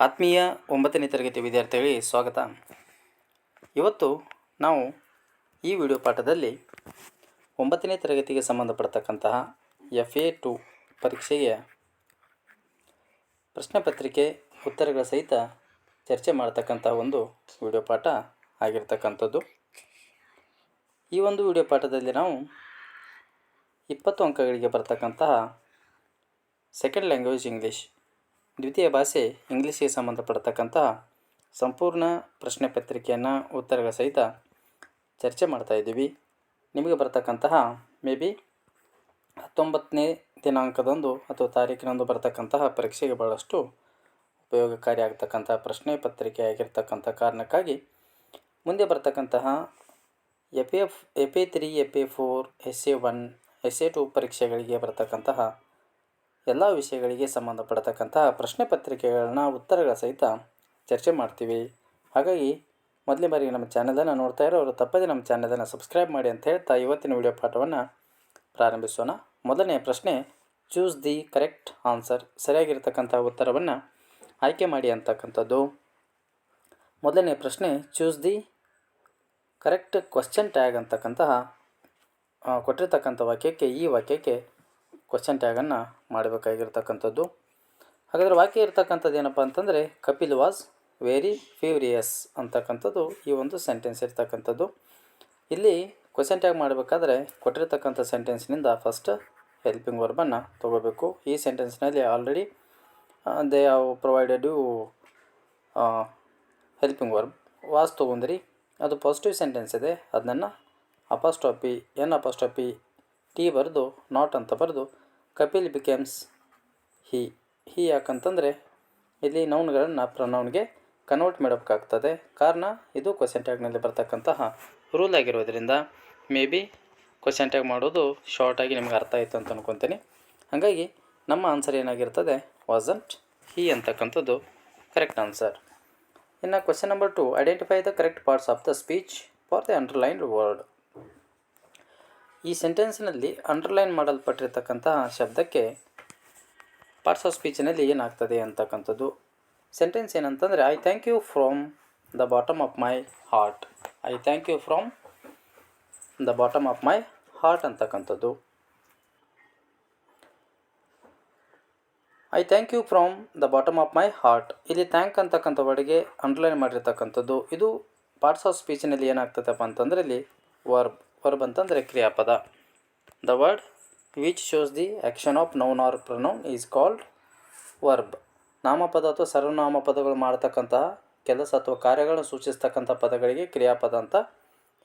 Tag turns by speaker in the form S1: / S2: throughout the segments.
S1: ಆತ್ಮೀಯ ಒಂಬತ್ತನೇ ತರಗತಿ ವಿದ್ಯಾರ್ಥಿಗಳಿಗೆ ಸ್ವಾಗತ. ಇವತ್ತು ನಾವು ಈ ವಿಡಿಯೋ ಪಾಠದಲ್ಲಿ ಒಂಬತ್ತನೇ ತರಗತಿಗೆ ಸಂಬಂಧಪಡ್ತಕ್ಕಂತಹ ಎಫ್ ಎ ಟು ಪರೀಕ್ಷೆಯ ಪ್ರಶ್ನೆ ಪತ್ರಿಕೆ ಉತ್ತರಗಳ ಸಹಿತ ಚರ್ಚೆ ಮಾಡ್ತಕ್ಕಂಥ ಒಂದು ವಿಡಿಯೋ ಪಾಠ ಆಗಿರ್ತಕ್ಕಂಥದ್ದು. ಈ ಒಂದು ವಿಡಿಯೋ ಪಾಠದಲ್ಲಿ ನಾವು ಇಪ್ಪತ್ತು ಅಂಕಗಳಿಗೆ ಬರ್ತಕ್ಕಂತಹ ಸೆಕೆಂಡ್ ಲ್ಯಾಂಗ್ವೇಜ್ ಇಂಗ್ಲೀಷ್ ದ್ವಿತೀಯ ಭಾಷೆ ಇಂಗ್ಲೀಷಿಗೆ ಸಂಬಂಧಪಡ್ತಕ್ಕಂತಹ ಸಂಪೂರ್ಣ ಪ್ರಶ್ನೆ ಪತ್ರಿಕೆಯನ್ನು ಉತ್ತರಗಳ ಸಹಿತ ಚರ್ಚೆ ಮಾಡ್ತಾ ಇದ್ದೀವಿ. ನಿಮಗೆ ಬರತಕ್ಕಂತಹ ಮೇ ಬಿ ಹತ್ತೊಂಬತ್ತನೇ ದಿನಾಂಕದಂದು ಅಥವಾ ತಾರೀಕಿನಂದು ಬರತಕ್ಕಂತಹ ಪರೀಕ್ಷೆಗೆ ಭಾಳಷ್ಟು ಉಪಯೋಗಕಾರಿ ಆಗ್ತಕ್ಕಂತಹ ಪ್ರಶ್ನೆ ಪತ್ರಿಕೆ ಆಗಿರ್ತಕ್ಕಂಥ ಕಾರಣಕ್ಕಾಗಿ ಮುಂದೆ ಬರ್ತಕ್ಕಂತಹ ಎಪ್ F F, A three, A P four, S A one, S A two ಪರೀಕ್ಷೆಗಳಿಗೆ ಬರ್ತಕ್ಕಂತಹ ಎಲ್ಲ ವಿಷಯಗಳಿಗೆ ಸಂಬಂಧಪಡತಕ್ಕಂತಹ ಪ್ರಶ್ನೆ ಪತ್ರಿಕೆಗಳನ್ನ ಉತ್ತರಗಳ ಸಹಿತ ಚರ್ಚೆ ಮಾಡ್ತೀವಿ. ಹಾಗಾಗಿ ಮೊದಲನೇ ಬಾರಿಗೆ ನಮ್ಮ ಚಾನಲನ್ನು ನೋಡ್ತಾ ಇರೋರು ತಪ್ಪದೆ ನಮ್ಮ ಚಾನಲನ್ನು ಸಬ್ಸ್ಕ್ರೈಬ್ ಮಾಡಿ ಅಂತ ಹೇಳ್ತಾ ಇವತ್ತಿನ ವಿಡಿಯೋ ಪಾಠವನ್ನು ಪ್ರಾರಂಭಿಸೋಣ. ಮೊದಲನೆಯ ಪ್ರಶ್ನೆ ಚೂಸ್ ದಿ ಕರೆಕ್ಟ್ ಆನ್ಸರ್ ಸರಿಯಾಗಿರ್ತಕ್ಕಂಥ ಉತ್ತರವನ್ನು ಆಯ್ಕೆ ಮಾಡಿ ಅಂತಕ್ಕಂಥದ್ದು. ಮೊದಲನೇ ಪ್ರಶ್ನೆ choose the correct question tag ಅಂತಕ್ಕಂತಹ ಕೊಟ್ಟಿರ್ತಕ್ಕಂಥ ವಾಕ್ಯಕ್ಕೆ ಈ ವಾಕ್ಯಕ್ಕೆ ಕ್ವಶನ್ ಟ್ಯಾಗನ್ನು ಮಾಡಬೇಕಾಗಿರ್ತಕ್ಕಂಥದ್ದು. ಹಾಗಾದರೆ ವಾಕ್ಯ ಇರ್ತಕ್ಕಂಥದ್ದು ಏನಪ್ಪ ಅಂತಂದರೆ, ಕಪಿಲ್ ವಾಸ್ ವೆರಿ ಫ್ಯೂರಿಯಸ್ ಅಂತಕ್ಕಂಥದ್ದು ಈ ಒಂದು ಸೆಂಟೆನ್ಸ್ ಇರ್ತಕ್ಕಂಥದ್ದು. ಇಲ್ಲಿ ಕ್ವಶನ್ ಟ್ಯಾಗ್ ಮಾಡಬೇಕಾದ್ರೆ ಕೊಟ್ಟಿರ್ತಕ್ಕಂಥ ಸೆಂಟೆನ್ಸ್ನಿಂದ ಫಸ್ಟ್ ಹೆಲ್ಪಿಂಗ್ ವರ್ಬನ್ನು ತೊಗೋಬೇಕು. ಈ ಸೆಂಟೆನ್ಸ್ನಲ್ಲಿ already they have provided you helping verb was ತೊಗೊಂಡ್ರಿ. ಅದು ಪಾಸಿಟಿವ್ ಸೆಂಟೆನ್ಸ್ ಇದೆ. ಅದನ್ನು ಅಪಾಸ್ಟಾಪಿ ಎನ್ ಅಪಾಸ್ಟಾಪಿ ಟಿ ಬರೆದು, ನಾಟ್ ಅಂತ ಬರೆದು, ಕಪಿಲ್ ಬಿಕೆಮ್ಸ್ ಹಿ ಹಿ ಯಾಕಂತಂದರೆ ಇಲ್ಲಿ ನೌನ್ಗಳನ್ನು ಪ್ರನೌನ್ಗೆ ಕನ್ವರ್ಟ್ ಮಾಡೋಕ್ಕಾಗ್ತದೆ. ಕಾರಣ, ಇದು ಕ್ವಶನ್ ಟ್ಯಾಗ್ನಲ್ಲಿ ಬರ್ತಕ್ಕಂತಹ ರೂಲ್ ಆಗಿರೋದ್ರಿಂದ ಮೇ ಬಿ ಕ್ವಶನ್ ಟ್ಯಾಗ್ ಮಾಡೋದು ಶಾರ್ಟಾಗಿ ನಿಮ್ಗೆ ಅರ್ಥ ಆಯಿತು ಅಂತ ಅನ್ಕೊತೀನಿ. ಹಾಗಾಗಿ ನಮ್ಮ ಆನ್ಸರ್ ಏನಾಗಿರ್ತದೆ? ವಾಸಂಟ್ ಹಿ ಅಂತಕ್ಕಂಥದ್ದು ಕರೆಕ್ಟ್ ಆನ್ಸರ್ ಇನ್ನು question number two identify the correct parts of the speech for the underlined word ಈ ಸೆಂಟೆನ್ಸ್ನಲ್ಲಿ ಅಂಡರ್ಲೈನ್ ಮಾಡಲ್ಪಟ್ಟಿರ್ತಕ್ಕಂತಹ ಶಬ್ದಕ್ಕೆ ಪಾರ್ಟ್ಸ್ ಆಫ್ ಸ್ಪೀಚ್ನಲ್ಲಿ ಏನಾಗ್ತದೆ ಅಂತಕ್ಕಂಥದ್ದು. ಸೆಂಟೆನ್ಸ್ ಏನಂತಂದರೆ I thank you from the bottom of my heart I thank you from the bottom of my heart ಅಂತಕ್ಕಂಥದ್ದು. I thank you from the bottom of my heart ಇಲ್ಲಿ thank ಅಂತಕ್ಕಂಥ ವರ್ಡ್ಗೆ underline ಮಾಡಿರ್ತಕ್ಕಂಥದ್ದು. ಇದು parts of ಸ್ಪೀಚ್ನಲ್ಲಿ ಏನಾಗ್ತದಪ್ಪ ಅಂತಂದರೆ, ಇಲ್ಲಿ verb verb ಅಂತಂದರೆ ಕ್ರಿಯಾಪದ. The word which shows the action of noun or pronoun is called verb ನಾಮಪದ ಅಥವಾ ಸರ್ವನಾಮ ಪದಗಳು ಮಾಡ್ತಕ್ಕಂತಹ ಕೆಲಸ ಅಥವಾ ಕಾರ್ಯಗಳನ್ನು ಸೂಚಿಸ್ತಕ್ಕಂಥ ಪದಗಳಿಗೆ ಕ್ರಿಯಾಪದ ಅಂತ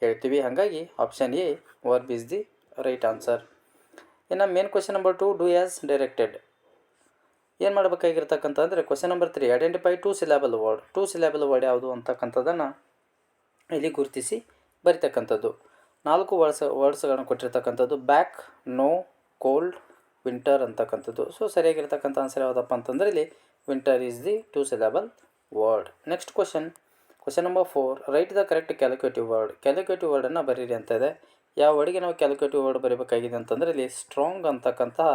S1: ಹೇಳ್ತೀವಿ. ಹಾಗಾಗಿ option A verb is the right answer ಇನ್ನು main question number two do as directed ಏನು ಮಾಡಬೇಕಾಗಿರ್ತಕ್ಕಂಥ ಅಂದರೆ question number three identify two syllable word two syllable word ಯಾವುದು ಅಂತಕ್ಕಂಥದ್ದನ್ನು ಇಲ್ಲಿ ಗುರುತಿಸಿ ಬರಿತಕ್ಕಂಥದ್ದು. ನಾಲ್ಕು ವರ್ಡ್ಸ್ ವರ್ಡ್ಸ್ಗಳನ್ನು ಕೊಟ್ಟಿರ್ತಕ್ಕಂಥದ್ದು ಬ್ಯಾಕ್, ನೋ, ಕೋಲ್ಡ್, ವಿಂಟರ್ ಅಂತಕ್ಕಂಥದ್ದು. ಸೊ ಸರಿಯಾಗಿರ್ತಕ್ಕಂಥ ಆನ್ಸರ್ ಯಾವುದಪ್ಪ ಅಂತಂದರೆ ಇಲ್ಲಿ winter is the two syllable word next question question number four write the correct calculative word calculative ವರ್ಡನ್ನು ಬರೀರಿ ಅಂತ ಇದೆ. ಯಾವ ವರ್ಡ್ಗೆ ನಾವು ಕ್ಯಾಲ್ಕುಲೇಟಿವ್ ವರ್ಡ್ ಬರೀಬೇಕಾಗಿದೆ ಅಂತಂದರೆ ಇಲ್ಲಿ ಸ್ಟ್ರಾಂಗ್ ಅಂತಕ್ಕಂತಹ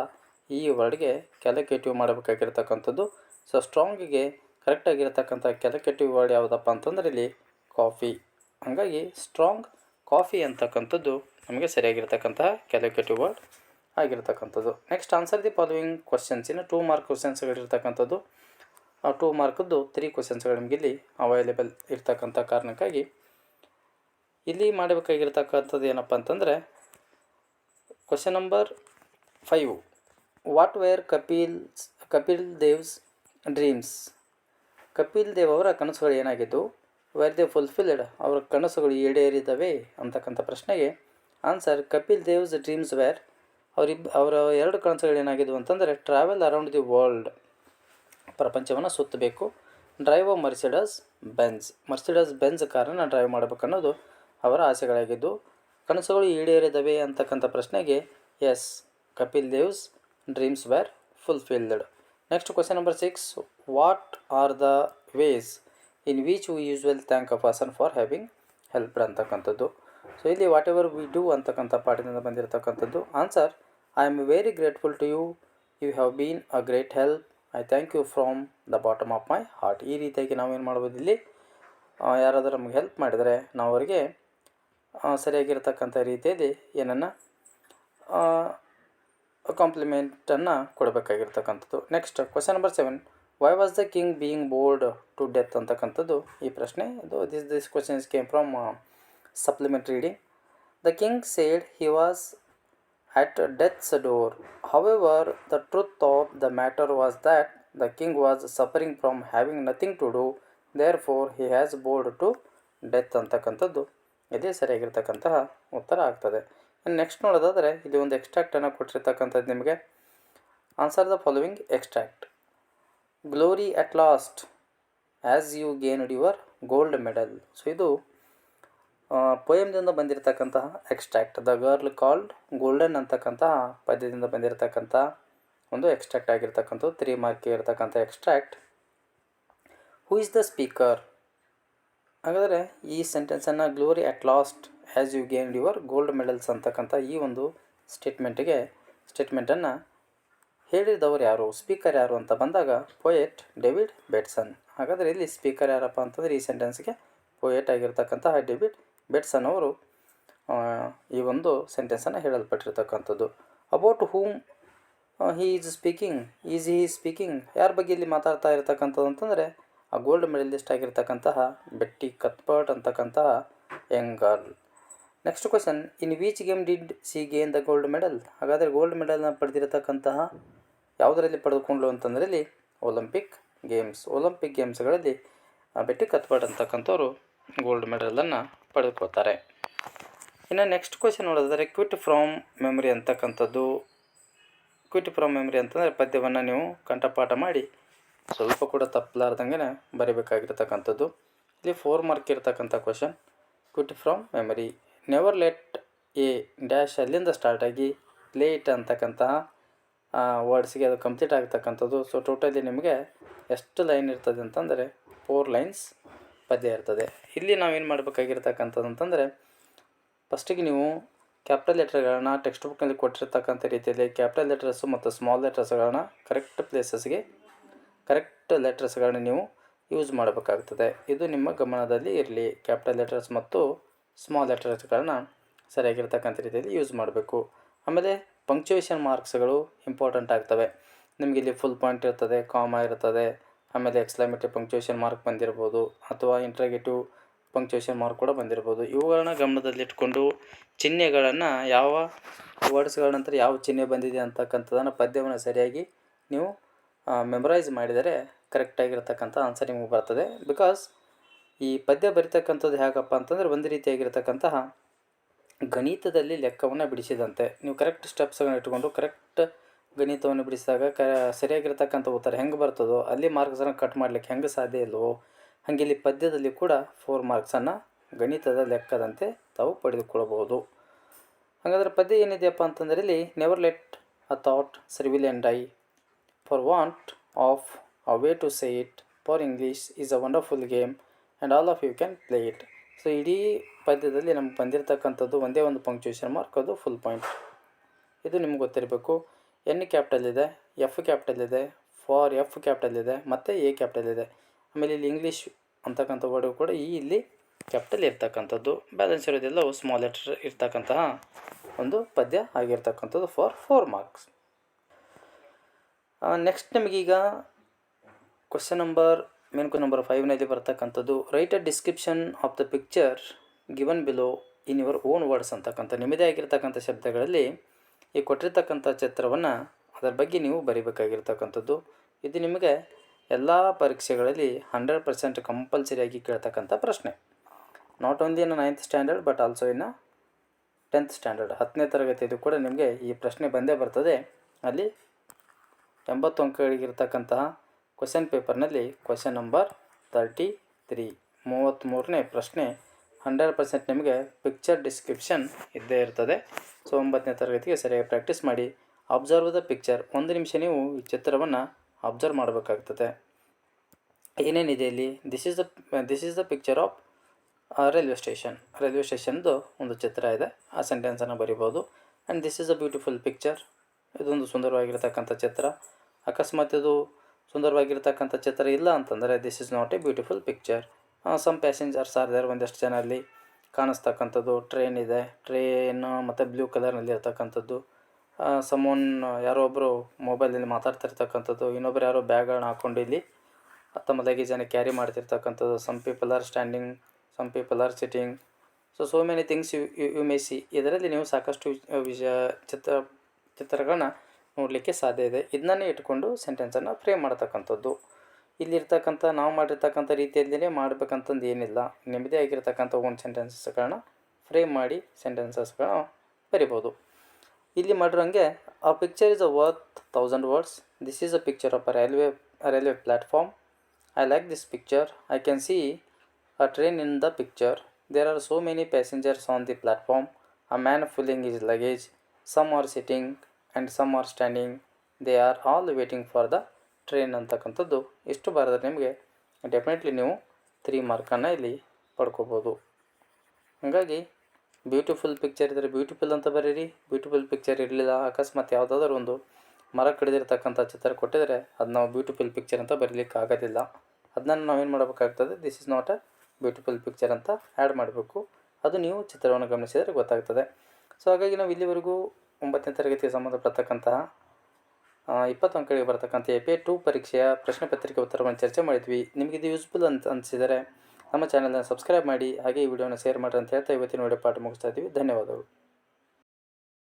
S1: ಈ ವರ್ಡ್ಗೆ ಕ್ಯಾಲ್ಕುಲೇಟಿವ್ ಮಾಡಬೇಕಾಗಿರ್ತಕ್ಕಂಥದ್ದು. ಸೊ ಸ್ಟ್ರಾಂಗಿಗೆ ಕರೆಕ್ಟಾಗಿರ್ತಕ್ಕಂಥ ಕ್ಯಾಲ್ಕುಲೇಟಿವ್ ವರ್ಡ್ ಯಾವುದಪ್ಪ ಅಂತಂದರೆ ಇಲ್ಲಿ ಕಾಫಿ ಹಾಗಾಗಿ ಸ್ಟ್ರಾಂಗ್ ಕಾಫಿ ಅಂತಕ್ಕಂಥದ್ದು ನಮಗೆ ಸರಿಯಾಗಿರ್ತಕ್ಕಂತಹ ಕ್ಯಾಲ್ಕುಲೇಟಿವ್ ವರ್ಡ್ ಆಗಿರ್ತಕ್ಕಂಥದ್ದು. Next answer the following questions ಇನ್ನು ಟೂ ಮಾರ್ಕ್ ಕ್ವಶನ್ಸ್ಗಳಿರ್ತಕ್ಕಂಥದ್ದು ಆ ಟೂ ಮಾರ್ಕದ್ದು ತ್ರೀ ಕ್ವಶನ್ಸ್ಗಳು ನಿಮಗೆ ಇಲ್ಲಿ ಅವೈಲೇಬಲ್ ಇರ್ತಕ್ಕಂಥ ಕಾರಣಕ್ಕಾಗಿ. ಇಲ್ಲಿ ಮಾಡಬೇಕಾಗಿರ್ತಕ್ಕಂಥದ್ದು ಏನಪ್ಪ ಅಂತಂದರೆ question number five what were Kapil Kapil Dev's dreams Kapil Dev ಅವರ ಕನಸುಗಳು ಏನಾಗಿದ್ದು? ವೇರ್ ದೇ ಫುಲ್ಫಿಲ್ಡ್ ಅವರ ಕನಸುಗಳು ಈಡೇರಿದವೆ ಅಂತಕ್ಕಂಥ ಪ್ರಶ್ನೆಗೆ answer Kapil Dev's dreams were ಅವರಿಬ್ಬ ಅವರ ಎರಡು ಕನಸುಗಳು ಏನಾಗಿದ್ವು ಅಂತಂದರೆ ಟ್ರಾವೆಲ್ ಅರೌಂಡ್ ದಿ ವರ್ಲ್ಡ್ ಪ್ರಪಂಚವನ್ನು ಸುತ್ತಬೇಕು. Drive Mercedes Benz Mercedes Benz ಕಾರನ್ನು ಡ್ರೈವ್ ಮಾಡಬೇಕನ್ನೋದು ಅವರ ಆಸೆಗಳಾಗಿದ್ದು, ಕನಸುಗಳು ಈಡೇರಿದವೆ ಅಂತಕ್ಕಂಥ ಪ್ರಶ್ನೆಗೆ yes Kapil Dev's dreams were fulfilled next question number six what are the ways in which we usual thank a person for having helped ಅಂತಕ್ಕಂಥದ್ದು. ಸೊ ಇಲ್ಲಿ ವಾಟ್ ಎವರ್ ವಿ ಡೂ ಅಂತಕ್ಕಂಥ ಪಾಠದಿಂದ ಬಂದಿರತಕ್ಕಂಥದ್ದು answer I am very grateful to you you have been a great help I thank you from the bottom of my heart ಈ ರೀತಿಯಾಗಿ ನಾವೇನು ಮಾಡ್ಬೋದು ಇಲ್ಲಿ? ಯಾರಾದರೂ ನಮಗೆ ಹೆಲ್ಪ್ ಮಾಡಿದರೆ ನಾವು ಅವರಿಗೆ ಸರಿಯಾಗಿರ್ತಕ್ಕಂಥ ರೀತಿಯಲ್ಲಿ ಏನನ್ನು ಕಾಂಪ್ಲಿಮೆಂಟನ್ನು ಕೊಡಬೇಕಾಗಿರ್ತಕ್ಕಂಥದ್ದು. Next question number seven why was the king being bored to death ಅಂತಕ್ಕಂಥದ್ದು ಈ ಪ್ರಶ್ನೆ. ಇದು this this questions came from supplement reading the king said he was at death's door. The the of the matter was that the king was suffering from having nothing to do therefore he has bored to death ಅಂತಕ್ಕಂಥದ್ದು. ಇದೇ ಸರಿಯಾಗಿರ್ತಕ್ಕಂತಹ ಉತ್ತರ ಆಗ್ತದೆ. Next ನೋಡೋದಾದರೆ, ಇಲ್ಲಿ ಒಂದು ಎಕ್ಸ್ಟ್ರಾಕ್ಟನ್ನು ಕೊಟ್ಟಿರ್ತಕ್ಕಂಥದ್ದು ನಿಮಗೆ. Answer the following extract glory at last as you gained your gold medal so ಇದು ಪೊಯಮ್ದಿಂದ ಬಂದಿರತಕ್ಕಂತಹ extract the girl called golden ಅಂತಕ್ಕಂತಹ ಪದ್ಯದಿಂದ ಬಂದಿರತಕ್ಕಂಥ ಒಂದು ಎಕ್ಸ್ಟ್ರಾಕ್ಟ್ ಆಗಿರ್ತಕ್ಕಂಥದ್ದು ತ್ರೀ ಮಾರ್ಕ್ ಇರತಕ್ಕಂಥ extract who is the speaker ಹಾಗಾದರೆ, ಈ ಸೆಂಟೆನ್ಸನ್ನು glory at last as you gained your gold medals ಅಂತಕ್ಕಂಥ ಈ ಒಂದು ಸ್ಟೇಟ್ಮೆಂಟಿಗೆ ಸ್ಟೇಟ್ಮೆಂಟನ್ನು ಹೇಳಿದವರು ಯಾರು? ಸ್ಪೀಕರ್ ಯಾರು ಅಂತ ಬಂದಾಗ ಪೊಯೆಟ್ ಡೇವಿಡ್ ಬೆಟ್ಸನ್. ಹಾಗಾದರೆ ಇಲ್ಲಿ ಸ್ಪೀಕರ್ ಯಾರಪ್ಪ ಅಂತಂದರೆ ಈ ಸೆಂಟೆನ್ಸ್ಗೆ ಪೊಯೆಟ್ ಆಗಿರ್ತಕ್ಕಂತಹ ಡೇವಿಡ್ ಬೆಟ್ಸನ್ ಅವರು ಈ ಒಂದು ಸೆಂಟೆನ್ಸನ್ನು ಹೇಳಲ್ಪಟ್ಟಿರ್ತಕ್ಕಂಥದ್ದು. About whom he is speaking is he speaking ಯಾರ ಬಗ್ಗೆ ಇಲ್ಲಿ ಮಾತಾಡ್ತಾ ಇರ್ತಕ್ಕಂಥದ್ದು ಅಂತಂದರೆ, ಆ ಗೋಲ್ಡ್ ಮೆಡಲಿಸ್ಟ್ ಆಗಿರ್ತಕ್ಕಂತಹ ಬೆಟ್ಟಿ ಕತ್ಪರ್ಟ್ ಅಂತಕ್ಕಂತಹ young girl next question in which game did she gain the gold medal ಹಾಗಾದರೆ ಗೋಲ್ಡ್ ಮೆಡಲ್ನ ಪಡೆದಿರತಕ್ಕಂತಹ ಯಾವುದರಲ್ಲಿ ಪಡೆದುಕೊಂಡ್ಲು ಅಂತಂದರೆ ಇಲ್ಲಿ ಒಲಿಂಪಿಕ್ ಗೇಮ್ಸ್. ಒಲಿಂಪಿಕ್ ಗೇಮ್ಸ್ಗಳಲ್ಲಿ ಬೆಟ್ಟಿ ಕತ್ಪರ್ಟ್ ಅಂತಕ್ಕಂಥವ್ರು ಗೋಲ್ಡ್ ಮೆಡಲನ್ನು ಪಡೆದುಕೊಳ್ತಾರೆ. ಇನ್ನು ನೆಕ್ಸ್ಟ್ ಕ್ವಶನ್ ನೋಡೋದಾದರೆ ಕ್ವಿಟ್ ಫ್ರಾಮ್ ಮೆಮೊರಿ ಅಂತಕ್ಕಂಥದ್ದು. ಕ್ವಿಟ್ ಫ್ರಾಮ್ ಮೆಮೊರಿ ಅಂತಂದರೆ ಪದ್ಯವನ್ನು ನೀವು ಕಂಠಪಾಠ ಮಾಡಿ, ಸ್ವಲ್ಪ ಕೂಡ ತಪ್ಪಲಾರ್ದಂಗೆ ಬರೀಬೇಕಾಗಿರ್ತಕ್ಕಂಥದ್ದು. ಇಲ್ಲಿ ಫೋರ್ ಮಾರ್ಕ್ ಇರತಕ್ಕಂಥ question quote from memory never let a dash ಅಲ್ಲಿಂದ ಸ್ಟಾರ್ಟಾಗಿ ಲೇಟ್ ಅಂತಕ್ಕಂತಹ ವರ್ಡ್ಸ್ಗೆ ಅದು ಕಂಪ್ಲೀಟ್ ಆಗ್ತಕ್ಕಂಥದ್ದು. ಸೊ ಟೋಟಲಿ ನಿಮಗೆ ಎಷ್ಟು ಲೈನ್ ಇರ್ತದೆ ಅಂತಂದರೆ ಫೋರ್ ಲೈನ್ಸ್ ಪದ್ಯ ಇರ್ತದೆ. ಇಲ್ಲಿ ನಾವೇನು ಮಾಡಬೇಕಾಗಿರ್ತಕ್ಕಂಥದ್ದು ಅಂತಂದರೆ ಫಸ್ಟಿಗೆ ನೀವು ಕ್ಯಾಪಿಟಲ್ ಲೆಟರ್ಗಳನ್ನ ಟೆಕ್ಸ್ಟ್ ಬುಕ್ನಲ್ಲಿ ಕೊಟ್ಟಿರ್ತಕ್ಕಂಥ ರೀತಿಯಲ್ಲಿ ಕ್ಯಾಪಿಟಲ್ ಲೆಟರ್ಸು ಮತ್ತು ಸ್ಮಾಲ್ ಲೆಟರ್ಸ್ಗಳನ್ನ ಕರೆಕ್ಟ್ ಪ್ಲೇಸಸ್ಗೆ ಕರೆಕ್ಟ್ ಲೆಟರ್ಸ್ಗಳನ್ನ ನೀವು ಯೂಸ್ ಮಾಡಬೇಕಾಗ್ತದೆ. ಇದು ನಿಮ್ಮ ಗಮನದಲ್ಲಿ ಇರಲಿ. ಕ್ಯಾಪಿಟಲ್ ಲೆಟರ್ಸ್ ಮತ್ತು ಸ್ಮಾಲ್ ಲೆಟರ್ಸ್ಗಳನ್ನ ಸರಿಯಾಗಿರ್ತಕ್ಕಂಥ ರೀತಿಯಲ್ಲಿ ಯೂಸ್ ಮಾಡಬೇಕು. ಆಮೇಲೆ ಪಂಕ್ಚುಯೇಷನ್ ಮಾರ್ಕ್ಸ್ಗಳು ಇಂಪಾರ್ಟೆಂಟ್ ಆಗ್ತವೆ. ನಿಮಗೆ ಇಲ್ಲಿ ಫುಲ್ ಪಾಯಿಂಟ್ ಇರ್ತದೆ ಕಾಮ ಇರ್ತದೆ, ಆಮೇಲೆ ಎಕ್ಸ್ಕ್ಲಮೇಟರಿ ಪಂಕ್ಚುಯೇಷನ್ ಮಾರ್ಕ್ ಬಂದಿರ್ಬೋದು, ಅಥವಾ ಇಂಟ್ರಾಗೇಟಿವ್ ಪಂಕ್ಚುಯೇಷನ್ ಮಾರ್ಕ್ ಕೂಡ ಬಂದಿರ್ಬೋದು. ಇವುಗಳನ್ನ ಗಮನದಲ್ಲಿಟ್ಕೊಂಡು ಚಿಹ್ನೆಗಳನ್ನು ಯಾವ ವರ್ಡ್ಸ್ಗಳ ನಂತರ ಯಾವ ಚಿಹ್ನೆ ಬಂದಿದೆ ಅಂತಕ್ಕಂಥದ್ದನ್ನು ಪದ್ಯವನ್ನು ಸರಿಯಾಗಿ ನೀವು ಮೆಮರೈಸ್ ಮಾಡಿದರೆ ಕರೆಕ್ಟಾಗಿರ್ತಕ್ಕಂಥ ಆನ್ಸರ್ ನಿಮಗೆ ಬರ್ತದೆ. ಬಿಕಾಸ್ ಈ ಪದ್ಯ ಬರಿತಕ್ಕಂಥದ್ದು ಹೇಗಪ್ಪ ಅಂತಂದರೆ ಒಂದು ರೀತಿಯಾಗಿರ್ತಕ್ಕಂತಹ ಗಣಿತದಲ್ಲಿ ಲೆಕ್ಕವನ್ನು ಬಿಡಿಸಿದಂತೆ. ನೀವು ಕರೆಕ್ಟ್ ಸ್ಟೆಪ್ಸ್ಗಳನ್ನ ಇಟ್ಕೊಂಡು ಕರೆಕ್ಟ್ ಗಣಿತವನ್ನು ಬಿಡಿಸಿದಾಗ ಕ, ಸರಿಯಾಗಿರ್ತಕ್ಕಂಥ ಉತ್ತರ ಹೆಂಗೆ ಬರ್ತದೋ, ಅಲ್ಲಿ ಮಾರ್ಕ್ಸನ್ನು ಕಟ್ ಮಾಡಲಿಕ್ಕೆ ಹೆಂಗೆ ಸಾಧ್ಯ ಇಲ್ವೋ, ಹಾಗೆ ಇಲ್ಲಿ ಪದ್ಯದಲ್ಲಿ ಕೂಡ ಫೋರ್ ಮಾರ್ಕ್ಸನ್ನು ಗಣಿತದ ಲೆಕ್ಕದಂತೆ ತಾವು ಪಡೆದುಕೊಳ್ಳಬಹುದು. ಹಾಗಾದರೆ ಪದ್ಯ ಏನಿದೆಯಪ್ಪ ಅಂತಂದರೆ ಇಲ್ಲಿ never let a thought shrivel and I for want of a way to say it for English is a wonderful game and all of you can play it so ಇಡೀ ಪದ್ಯದಲ್ಲಿ ನಮ್ಗೆ ಬಂದಿರತಕ್ಕಂಥದ್ದು ಒಂದೇ ಒಂದು ಪಂಕ್ಚುಯೇಷನ್ ಮಾರ್ಕ್ ಅದು full point ಇದು ನಿಮ್ಗೆ ಗೊತ್ತಿರಬೇಕು. ಎನ್ ಕ್ಯಾಪಿಟಲ್ ಇದೆ ಎಫ್ ಕ್ಯಾಪಿಟಲ್ ಇದೆ ಫಾರ್ ಎಫ್ ಕ್ಯಾಪಿಟಲ್ ಇದೆ, ಮತ್ತು ಎ ಕ್ಯಾಪಿಟಲ್ ಇದೆ. ಆಮೇಲೆ ಇಲ್ಲಿ ಇಂಗ್ಲೀಷ್ ಅಂತಕ್ಕಂಥ ವರ್ಡ್ ಕೂಡ ಈ ಇಲ್ಲಿ ಕ್ಯಾಪಿಟಲ್ ಇರ್ತಕ್ಕಂಥದ್ದು. ಬ್ಯಾಲೆನ್ಸ್ ಇರೋದೆಲ್ಲ ಸ್ಮಾಲ್ ಲೆಟರ್ ಇರ್ತಕ್ಕಂತಹ ಒಂದು ಪದ್ಯ ಆಗಿರ್ತಕ್ಕಂಥದ್ದು for four marks next ನಿಮಗೀಗ question number main question number ಫೈವ್ನಲ್ಲಿ ಬರ್ತಕ್ಕಂಥದ್ದು. Write a description of the picture given below in your own words ಅಂತಕ್ಕಂಥ ನಿಮ್ಮದೇ ಆಗಿರ್ತಕ್ಕಂಥ ಶಬ್ದಗಳಲ್ಲಿ ಈ ಕೊಟ್ಟಿರ್ತಕ್ಕಂಥ ಚಿತ್ರವನ್ನು ಅದರ ಬಗ್ಗೆ ನೀವು ಬರೀಬೇಕಾಗಿರ್ತಕ್ಕಂಥದ್ದು. ಇದು ನಿಮಗೆ ಎಲ್ಲ ಪರೀಕ್ಷೆಗಳಲ್ಲಿ ಹಂಡ್ರೆಡ್ ಪರ್ಸೆಂಟ್ ಕಂಪಲ್ಸರಿಯಾಗಿ ಕೇಳ್ತಕ್ಕಂಥ ಪ್ರಶ್ನೆ. Not only in ninth standard but also in tenth standard ಹತ್ತನೇ ತರಗತಿಯದು ಕೂಡ ನಿಮಗೆ ಈ ಪ್ರಶ್ನೆ ಬಂದೇ ಬರ್ತದೆ. ಅಲ್ಲಿ ಎಂಬತ್ತು ಅಂಕಗಳಿಗಿರ್ತಕ್ಕಂತಹ ಕ್ವಶನ್ ಪೇಪರ್ನಲ್ಲಿ ಕ್ವಶನ್ ನಂಬರ್ ತರ್ಟಿ ತ್ರೀ ಮೂವತ್ತ್ಮೂರನೇ ಪ್ರಶ್ನೆ ಹಂಡ್ರೆಡ್ ಪರ್ಸೆಂಟ್ ನಿಮಗೆ ಪಿಕ್ಚರ್ ಡಿಸ್ಕ್ರಿಪ್ಷನ್ ಇದ್ದೇ ಇರ್ತದೆ. ಸೊ ಒಂಬತ್ತನೇ ತರಗತಿಗೆ ಸರಿಯಾಗಿ ಪ್ರಾಕ್ಟೀಸ್ ಮಾಡಿ ಅಬ್ಸರ್ವ್ ದ ಪಿಕ್ಚರ್ ಒಂದು ನಿಮಿಷ ನೀವು ಈ ಚಿತ್ರವನ್ನು ಅಬ್ಸರ್ವ್ ಮಾಡಬೇಕಾಗ್ತದೆ. ಏನೇನಿದೆ ಇಲ್ಲಿ? This is the this is the picture of railway station railway ಸ್ಟೇಷನ್ದು ಒಂದು ಚಿತ್ರ ಇದೆ. ಆ ಸೆಂಟೆನ್ಸನ್ನು ಬರಿಬೋದು. And this is a beautiful picture ಇದೊಂದು ಸುಂದರವಾಗಿರ್ತಕ್ಕಂಥ ಚಿತ್ರ. ಅಕಸ್ಮಾತ್ ಇದು ಸುಂದರವಾಗಿರ್ತಕ್ಕಂಥ ಚಿತ್ರ ಇಲ್ಲ ಅಂತಂದರೆ this is not a beautiful picture some passengers are there ಒಂದಷ್ಟು ಜನ ಅಲ್ಲಿ ಕಾಣಿಸ್ತಕ್ಕಂಥದ್ದು. ಟ್ರೈನ್ ಇದೆ. ಟ್ರೈನ್ ಮತ್ತು ಬ್ಲೂ ಕಲರ್ನಲ್ಲಿ ಇರ್ತಕ್ಕಂಥದ್ದು. ಸಮೋನ್ ಯಾರೋ ಒಬ್ಬರು ಮೊಬೈಲಲ್ಲಿ ಮಾತಾಡ್ತಿರ್ತಕ್ಕಂಥದ್ದು. ಇನ್ನೊಬ್ರು ಯಾರೋ ಬ್ಯಾಗ್ಗಳನ್ನ ಹಾಕ್ಕೊಂಡು ಇಲ್ಲಿ ತಮ್ಮ ಜನ carry ಮಾಡ್ತಿರ್ತಕ್ಕಂಥದ್ದು. Some people are standing some people are sitting so so many things you you may see ಇದರಲ್ಲಿ ನೀವು ಸಾಕಷ್ಟು ವಿಷಯ ಚಿತ್ರ, ಚಿತ್ರಗಳನ್ನ ನೋಡಲಿಕ್ಕೆ ಸಾಧ್ಯ ಇದೆ. ಇದನ್ನೇ ಇಟ್ಕೊಂಡು ಸೆಂಟೆನ್ಸನ್ನು ಫ್ರೇಮ್ ಮಾಡ್ತಕ್ಕಂಥದ್ದು. ಇಲ್ಲಿರ್ತಕ್ಕಂಥ ನಾವು ಮಾಡಿರ್ತಕ್ಕಂಥ ರೀತಿಯಲ್ಲೇ ಮಾಡಬೇಕಂತಂದು ಏನಿಲ್ಲ. ನಿಮ್ಮದೇ ಆಗಿರ್ತಕ್ಕಂಥ ಒಂದು ಸೆಂಟೆನ್ಸಸ್ಗಳನ್ನ ಫ್ರೇಮ್ ಮಾಡಿ ಸೆಂಟೆನ್ಸಸ್ಗಳನ್ನ ಬರಿಬೋದು. ಇಲ್ಲಿ ಮಾಡಿರೋಂಗೆ a picture is a worth thousand words this is a picture of a railway railway platform I like this picture I can see a train in the picture there are so many passengers on the platform a man pulling his luggage some are sitting and some are standing they are all waiting for the train ಅಂತಕ್ಕಂಥದ್ದು ಇಷ್ಟು ಬಾರದ್ರೆ ನಿಮಗೆ definitely ನೀವು three ಮಾರ್ಕನ್ನು ಇಲ್ಲಿ ಪಡ್ಕೋಬೋದು. ಹಾಗಾಗಿ beautiful picture ಇದ್ದರೆ beautiful ಅಂತ ಬರೀರಿ ಬ್ಯೂಟಿಫುಲ್ ಪಿಕ್ಚರ್ ಇರಲಿಲ್ಲ, ಅಕಸ್ಮಾತ್ ಯಾವುದಾದ್ರೂ ಒಂದು ಮರ ಕಡಿದಿರ್ತಕ್ಕಂಥ ಚಿತ್ರ ಕೊಟ್ಟಿದ್ರೆ ಅದು ನಾವು ಬ್ಯೂಟಿಫುಲ್ ಪಿಕ್ಚರ್ ಅಂತ ಬರೀಲಿಕ್ಕೆ ಆಗೋದಿಲ್ಲ. ಅದನ್ನ ನಾವೇನು ಮಾಡಬೇಕಾಗ್ತದೆ this is not a beautiful picture ಅಂತ ಆ್ಯಡ್ ಮಾಡಬೇಕು. ಅದು ನೀವು ಚಿತ್ರವನ್ನು ಗಮನಿಸಿದರೆ ಗೊತ್ತಾಗ್ತದೆ. ಸೊ ಹಾಗಾಗಿ ನಾವು ಇಲ್ಲಿವರೆಗೂ ಒಂಬತ್ತನೇ ತರಗತಿಗೆ ಸಂಬಂಧಪಡ್ತಕ್ಕಂತಹ ಇಪ್ಪತ್ತು ಅಂಕಗಳಿಗೆ ಬರತಕ್ಕಂಥ ಎ ಪಿ ಟು ಪರೀಕ್ಷೆಯ ಪ್ರಶ್ನೆ ಪತ್ರಿಕೆ ಉತ್ತರವನ್ನು ಚರ್ಚೆ ಮಾಡಿದ್ವಿ. ನಿಮಗೆ ಇದು ಯೂಸ್ಫುಲ್ ಅಂತ ಅನಿಸಿದರೆ ನಮ್ಮ ಚಾನಲ್ನ ಸಬ್ಸ್ಕ್ರೈಬ್ ಮಾಡಿ, ಹಾಗೆ ಈ ವಿಡಿಯೋನ ಶೇರ್ ಮಾಡಿರಿ ಅಂತ ಹೇಳ್ತಾ ಇವತ್ತಿನ ವಿಡಿಯೋ ಪಾಠ ಮುಗಿಸ್ತಾ ಇದ್ದೀವಿ. ಧನ್ಯವಾದಗಳು.